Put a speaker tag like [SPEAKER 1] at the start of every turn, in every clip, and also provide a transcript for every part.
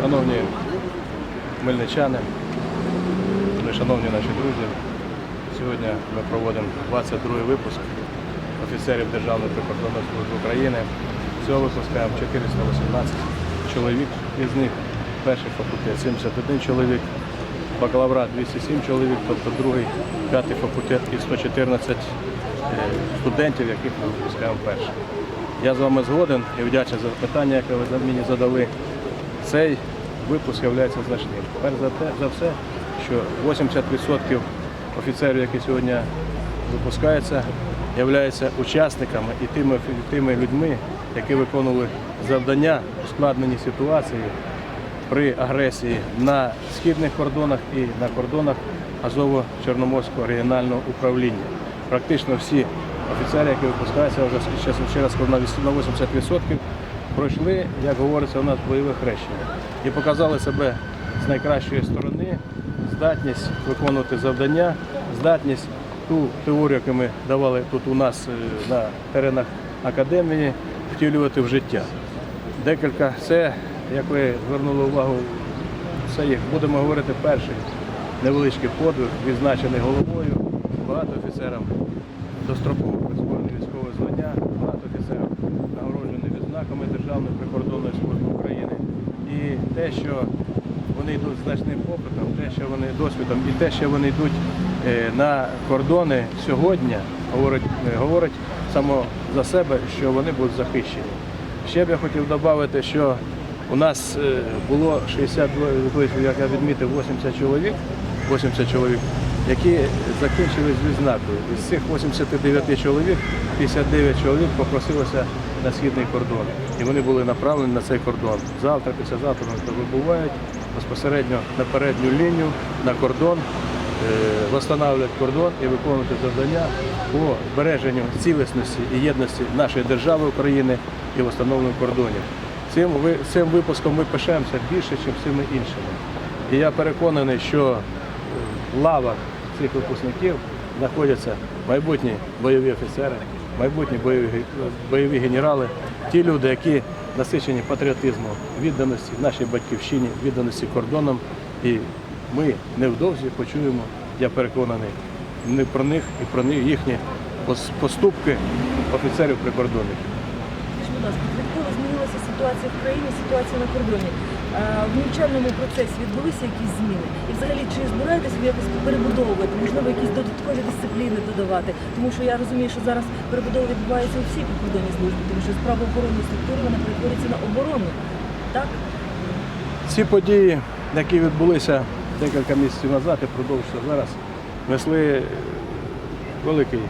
[SPEAKER 1] Шановні хмельничани, ну шановні наші друзі, сьогодні ми проводимо 22-й випуск офіцерів Державної прикордонної служби України. Всього випускаємо 418 чоловік, із них перший факультет 71 чоловік, бакалаврат 207 чоловік, тобто другий, п'ятий факультет і 114 е, студентів, яких ми випускаємо перший. Я з вами згоден і вдячний за питання, яке ви мені задали. Цей випуск є значним. Перш за те, за все, що 80% офіцерів, які сьогодні випускаються, являються учасниками і тими, тими людьми, які виконували завдання у складненій ситуації при агресії на східних кордонах і на кордонах Азово-Чорноморського регіонального управління. Практично всі офіцери, які випускаються, вже ще, раз кажу, на 80 на 80% пройшли, як говориться, у нас бойове хрещення і показали себе з найкращої сторони, здатність виконувати завдання, здатність ту теорію, яку ми давали тут у нас е, на теренах академії, втілювати в життя. Декілька це, як ви звернули увагу, це їх будемо говорити перший невеличкий подвиг, відзначений головою, багато офіцерам достроково присвоєне військове звання, багато офіцерів нагороджені відзнаками Державної прикордонної служби України. І те, що вони йдуть значним попитом, те, що вони досвідом, і те, що вони йдуть е, на кордони сьогодні, говорить, е, говорить само за себе, що вони будуть захищені. Ще б я хотів додати, що у нас е, було 62, як я відмітив, 80 чоловік, 80 чоловік, які закінчили з відзнакою. Із цих 89 чоловік, 59 чоловік попросилося на східний кордон. І вони були направлені на цей кордон. Завтра, післязавтра вибувають безпосередньо на передню лінію, на кордон, е, встановлюють кордон і виконувати завдання по збереженню цілісності і єдності нашої держави України і встановленню кордонів. Цим, цим випуском ми пишаємося більше, ніж всіми іншими. І я переконаний, що в лавах цих випускників знаходяться майбутні бойові офіцери, майбутні бойові, генерали, ті люди, які насичені патріотизмом, відданості нашій батьківщині, відданості кордонам. І ми невдовзі почуємо, я переконаний, не про них і про їхні поступки офіцерів прикордонників.
[SPEAKER 2] Ситуація в країні, ситуація на кордоні? Е, В навчальному процесі відбулися якісь зміни? І взагалі, чи збираєтесь ви якось перебудовувати, можливо, якісь додаткові дисципліни додавати? Тому що я розумію, що зараз перебудова відбувається у всій прикордонній службі, тому що справа оборонної структури вона перетворюється на оборону. Так?
[SPEAKER 1] Ці події, які відбулися декілька місяців назад і продовжуються зараз, несли е, великий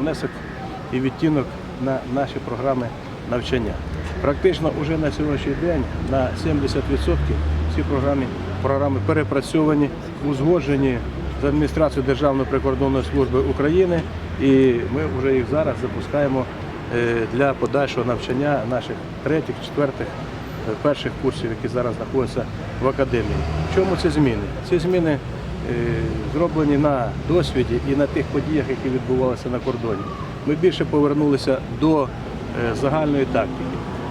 [SPEAKER 1] внесок і відтінок на наші програми навчання. Практично вже на сьогоднішній день на 70% всі програми, програми перепрацьовані, узгоджені з адміністрацією Державної прикордонної служби України, і ми вже їх зараз запускаємо е, для подальшого навчання наших третіх, четвертих е, перших курсів, які зараз знаходяться в академії. В чому ці зміни? Ці зміни е, зроблені на досвіді і на тих подіях, які відбувалися на кордоні. Ми більше повернулися до загальної тактики.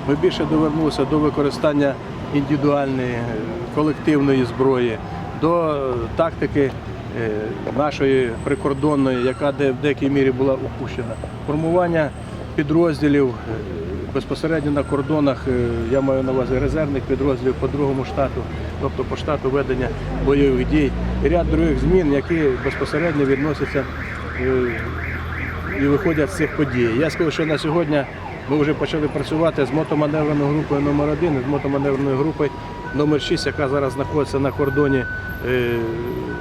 [SPEAKER 1] Ми більше довернулися до використання індивідуальної колективної зброї, до тактики е, нашої прикордонної, яка в деякій мірі була упущена. Формування підрозділів е, безпосередньо на кордонах, е, я маю на увазі резервних підрозділів по другому штату, тобто по штату ведення бойових дій, і ряд других змін, які безпосередньо відносяться і виходять з цих подій. Я скажу, що на сьогодні ми вже почали працювати з мотоманевреною групою номер 1 і з мотоманевреною групою номер 6 яка зараз знаходиться на кордоні, е,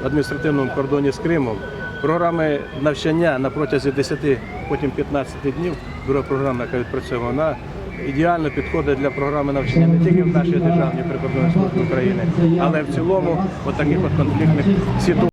[SPEAKER 1] адміністративному кордоні з Кримом. Програми навчання на протязі 10, потім 15 днів, друга програма, яка відпрацьована, вона ідеально підходить для програми навчання не тільки в нашій державній прикордонній службі України, але в цілому от таких от конфліктних ситуаціях.